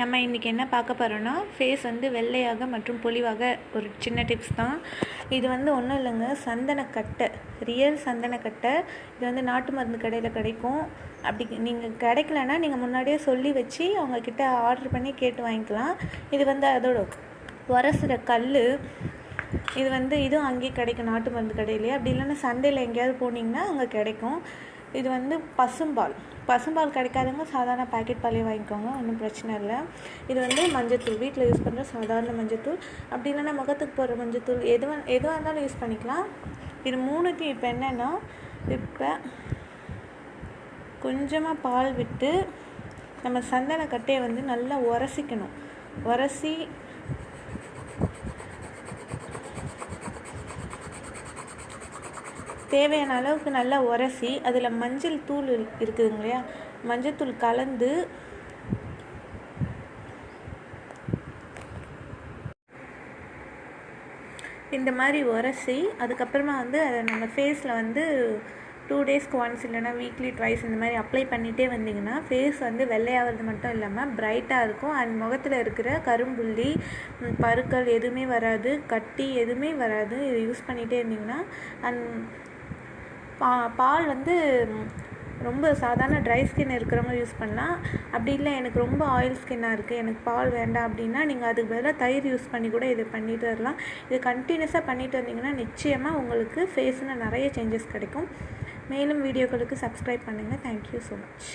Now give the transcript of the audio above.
நம்ம இன்றைக்கி என்ன பார்க்க போகிறோன்னா ஃபேஸ் வந்து வெள்ளையாக மற்றும் பொலிவாக ஒரு சின்ன டிப்ஸ் தான். இது வந்து ஒன்றும் இல்லைங்க சந்தனக்கட்டை ரியல் சந்தனக்கட்டை. இது வந்து நாட்டு மருந்து கடையில் கிடைக்கும். அப்படி நீங்கள் கிடைக்கலன்னா நீங்கள் முன்னாடியே சொல்லி வச்சு அவங்கக்கிட்ட ஆர்டர் பண்ணி கேட்டு வாங்கிக்கலாம். இது வந்து அதோட உரசுற கல் இது வந்து இதுவும் அங்கேயே கிடைக்கும் நாட்டு மருந்து கடையிலே அப்படி இல்லைன்னா சந்தையில் எங்கேயாவது போனீங்கன்னா அங்கே கிடைக்கும். இது வந்து பசும்பால் பசும்பால் கிடைக்காதவங்க சாதாரண பாக்கெட் பாலே வாங்கிக்கோங்க ஒன்றும் பிரச்சனை இல்லை. இது வந்து மஞ்சத்தூள். வீட்டில் யூஸ் பண்ணுற சாதாரண மஞ்சத்தூள். அப்படி இல்லைன்னா முகத்துக்கு போடுற மஞ்சத்தூள். எதுவாக எதுவாக இருந்தாலும் யூஸ் பண்ணிக்கலாம். இது மூணுத்தையும் இப்போ என்னென்னா இப்போ கொஞ்சமாக பால் விட்டு நம்ம சந்தன கட்டையை வந்து நல்லா உரசிக்கணும். உரசி தேவையான அளவுக்கு நல்லா உரசி அதில் மஞ்சள் தூள் இருக்குதுங்க இல்லையா? மஞ்சள் தூள் கலந்து இந்த மாதிரி உரசி அதுக்கப்புறமா வந்து அதை நம்ம ஃபேஸில் வந்து டூ டேஸ்க்கு ஒன்ஸ் இல்லைனா வீக்லி ட்வைஸ் இந்த மாதிரி அப்ளை பண்ணிகிட்டே வந்தீங்கன்னா ஃபேஸ் வந்து வெள்ளையாகிறது மட்டும் இல்லாமல் பிரைட்டாக இருக்கும். அண்ட் முகத்தில் இருக்கிற கரும்புள்ளி பருக்கள் எதுவுமே வராது கட்டி எதுவுமே வராது. இது யூஸ் பண்ணிகிட்டே இருந்தீங்கன்னா அண்ட் பா பால் வந்து ரொம்ப சாதாரண ட்ரை ஸ்கின் இருக்கிறவங்க யூஸ் பண்ணலாம். அப்படி இல்லை எனக்கு ரொம்ப ஆயில் ஸ்கின்னாக இருக்குது எனக்கு பால் வேண்டாம் அப்படின்னா நீங்கள் அதுக்கு பதிலாக தயிர் யூஸ் பண்ணி கூட இதை பண்ணிட்டு வரலாம். இது கண்டினியூஸாக பண்ணிட்டு வந்தீங்கன்னா நிச்சயமாக உங்களுக்கு ஃபேஸில் நிறைய சேஞ்சஸ் கிடைக்கும். மேலும் வீடியோக்களுக்கு சப்ஸ்கிரைப் பண்ணுங்கள் தேங்க்யூ ஸோ மச்